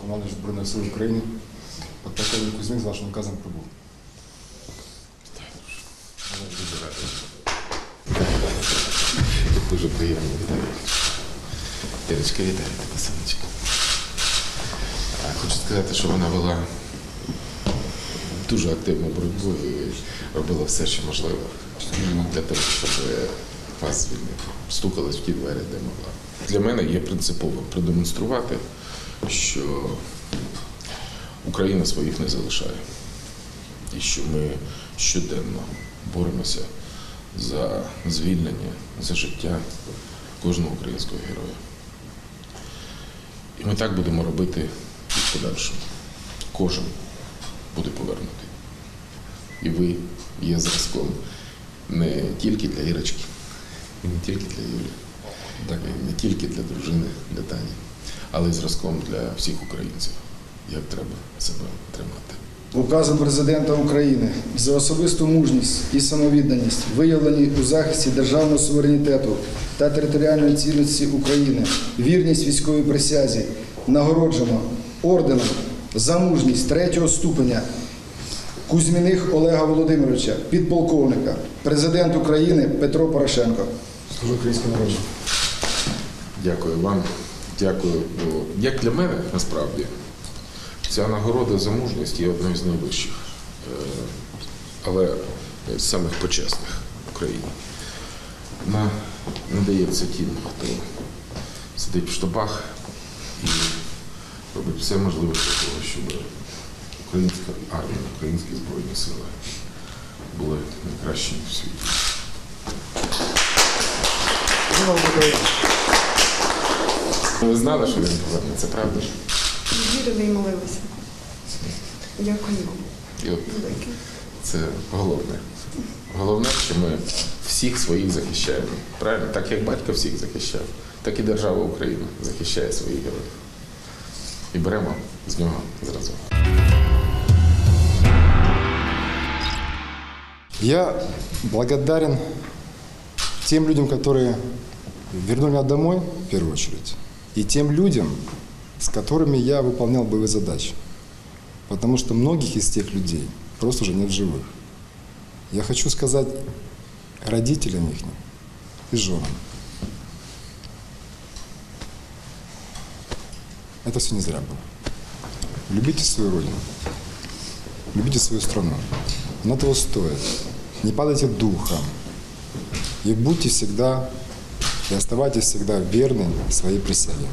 командующий Збройних сил України, подполковник Кузьмин з вашим наказом прибув. Дуже радий. Дуже приємно вітаю. Ірочка, вітаю тебе, сонечко. Хочу сказати, що вона вела дуже активну боротьбу і робила все, що можливо для того, щоб вас звільнити. Стукалась в ті двері, де могла. Для мене є принциповим продемонструвати, що Україна своїх не залишає. І що ми щоденно боремося за звільнення, за життя кожного українського героя. І ми так будемо робити і подальшому. Кожен буде повернутий. І ви є зразком не тільки для Ірочки, і не тільки для Юлі, так, і не тільки для дружини, для Тані, але й зразком для всіх українців, як треба себе тримати. Указом президента України за особисту мужність і самовідданість, виявлені у захисті державного суверенітету та територіальної цілісності України, вірність військовій присязі, нагороджено орденом за мужність третього ступеня Кузьміних Олега Володимировича, підполковника, президент України Петро Порошенко. Служу українському народу. Дякую вам. Дякую. Як для мене, насправді, ця нагорода за мужність є одною з найвищих, Е, але з самих почесних в Україні. Вона надається тим, хто сидить в штабах і робить все можливе для того, щоб українська армія, українські збройні сили були найкращими в світі. Ви знали, що він повернеться, правда? Вірили і молилися. Дякую вам. Це головне. Головне, що ми всіх своїх захищаємо. Правильно? Так як батько всіх захищав, так і держава Україна захищає своїх героїв. І беремо з нього зразок. Я благодарен тем людям, которые вернули меня домой, в первую очередь, и тем людям, с которыми я выполнял боевые задачи. Потому что многих из тех людей просто уже нет живых. Я хочу сказать родителям их и женам. Это все не зря было. Любите свою родину. Любите свою страну. Она того стоит. Не падайте духом. И будьте всегда, и оставайтесь всегда верны своей присяге.